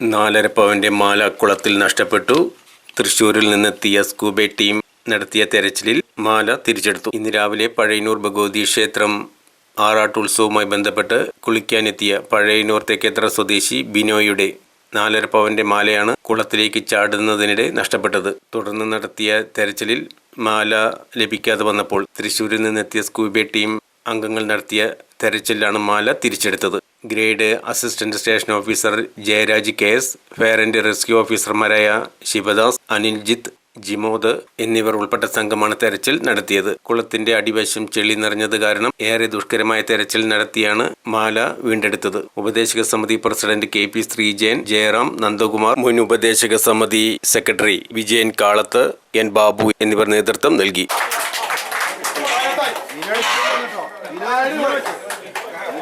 നാലര പവന്റെ മാല കുളത്തിൽ നഷ്ടപ്പെട്ടു. തൃശൂരിൽ നിന്നെത്തിയ സ്കൂബെ ടീം നടത്തിയ തെരച്ചിലിൽ മാല തിരിച്ചെടുത്തു. ഇന്ന് രാവിലെ പഴയന്നൂർ ഭഗവതി ക്ഷേത്രം ആറാട്ടുത്സവവുമായി ബന്ധപ്പെട്ട് കുളിക്കാനെത്തിയ പഴയന്നൂർ തെക്കേത്ര സ്വദേശി ബിനോയുടെ നാലര പവന്റെ മാലയാണ് കുളത്തിലേക്ക് ചാടുന്നതിനിടെ നഷ്ടപ്പെട്ടത്. തുടർന്ന് നടത്തിയ തെരച്ചിലിൽ മാല ലഭിക്കാതെ വന്നപ്പോൾ തൃശൂരിൽ നിന്നെത്തിയ സ്കൂബെ ടീം അംഗങ്ങൾ നടത്തിയ തെരച്ചിലാണ് മാല തിരിച്ചെടുത്തത്. Grade assistant station officer Jayaraj K S fire and rescue ഓഫീസർമാരായ ശിവദാസ് അനിൽജിത്ത് ജിമോദ് എന്നിവർ ഉൾപ്പെട്ട സംഘമാണ് തെരച്ചിൽ നടത്തിയത്. കുളത്തിന്റെ അടിവശം ചെളി നിറഞ്ഞത് കാരണം ഏറെ ദുഷ്കരമായ തെരച്ചിൽ നടത്തിയാണ് മാല വീണ്ടെടുത്തത്. ഉപദേശക സമിതി president K P Sreejayan Jayaram Nandakumar മുൻ ഉപദേശക സമിതി സെക്രട്ടറി വിജയൻ കാളത്ത് എൻ ബാബു എന്നിവർ നേതൃത്വം നൽകി.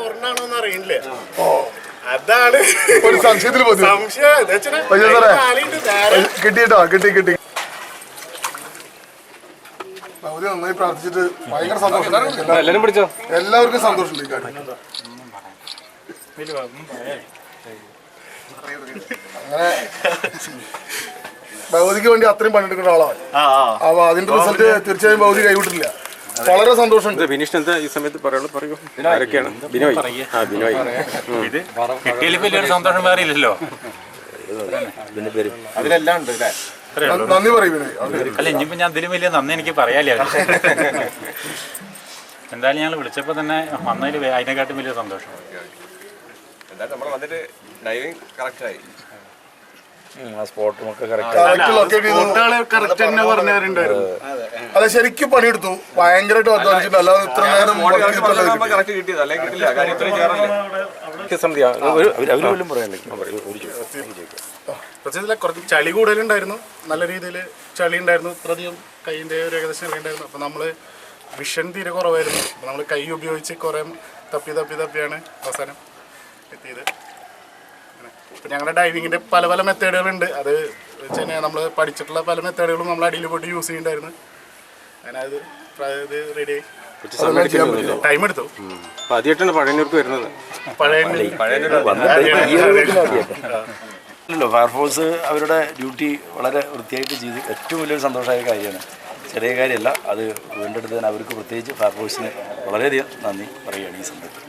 സ്വർണാണോന്ന് അറിയില്ലേ അതാണ്. ഒരു സംശയത്തിൽ സംശയം. കിട്ടിട്ടോ കിട്ടി കിട്ടി. നന്നായി പ്രാർത്ഥിച്ചിട്ട് ഭയങ്കര സന്തോഷം. എല്ലാവർക്കും സന്തോഷമുണ്ട് ഈ കാര്യം. അങ്ങനെ ഭഗവതിക്ക് വേണ്ടി അത്രയും പണിയെടുക്കുന്ന ആളാണ്. അപ്പൊ അതിന്റെ റിസൾട്ട് തീർച്ചയായും ഭഗവതി കൈവിട്ടില്ല വളരെ സന്തോഷമുണ്ട് ബിനീഷ് എന്താ ഈ സമയത്ത് പറയുള്ളൂ പറയൂ. ആരൊക്കെയാണ്? ബിനോയ് ആ ബിനോയ് ഇത് വലിയൊരു സന്തോഷം വേറെ ഇല്ലല്ലോ. അതിലെല്ലാം ഉണ്ട് അല്ലേ? ന- നന്ദി പറയും അല്ല ഇനിയിപ്പോ ഞാൻ അതിലും വലിയ നന്ദി എനിക്ക് പറയാലേ എന്തായാലും ഞങ്ങൾ വിളിച്ചപ്പോ തന്നെ വന്നതിൽ അതിനെക്കാട്ടും വലിയ സന്തോഷം. എന്തായാലും നമ്മൾ വന്നിട്ട് ഡൈവിങ് കറക്റ്റായി അതെ ശരിക്കും പണിയെടുത്തു. ഭയങ്കരമായിട്ട് അധ്വാനിച്ചിട്ടുണ്ട് അല്ലാതെ ഇത്ര നേരം പ്രത്യേകിച്ച് കുറച്ച് ചളി കൂടുതലുണ്ടായിരുന്നു. നല്ല രീതിയിൽ ചളി ഉണ്ടായിരുന്നു. ഇത്രയധികം കൈയിന്റെ ഒരു ഏകദേശം ചളി ഉണ്ടായിരുന്നു. അപ്പൊ നമ്മൾ വിഷൻ തീരെ കുറവായിരുന്നു. നമ്മൾ നമ്മൾ കൈ ഉപയോഗിച്ച് കുറേ തപ്പി തപ്പി തപ്പിയാണ് അവസാനം എത്തിയത്. ഇപ്പം ഞങ്ങളുടെ ഡൈവിങ്ങിന്റെ പല പല മെത്തേഡുകളുണ്ട്. അത് വെച്ച് കഴിഞ്ഞാൽ നമ്മൾ പഠിച്ചിട്ടുള്ള പല മെത്തേഡുകളും നമ്മൾ അടിയിൽ പോയിട്ട് യൂസ് ചെയ്യുന്നുണ്ടായിരുന്നു. അങ്ങനെ അത് ഇത് റെഡി ആയി. ടൈം എടുത്തു. ആദ്യമായിട്ടാണ് പഴയനൂർക്ക് വരുന്നത്. അല്ലല്ലോ ഫയർഫോഴ്സ് അവരുടെ ഡ്യൂട്ടി വളരെ വൃത്തിയായിട്ട് ചെയ്ത് ഏറ്റവും വലിയൊരു സന്തോഷമായ കാര്യമാണ്. ചെറിയ കാര്യമല്ല അത് വീണ്ടെടുത്തതിന് അവർക്ക് പ്രത്യേകിച്ച് ഫയർഫോഴ്സിന് വളരെയധികം നന്ദി പറയുകയാണ് ഈ സമയത്ത്.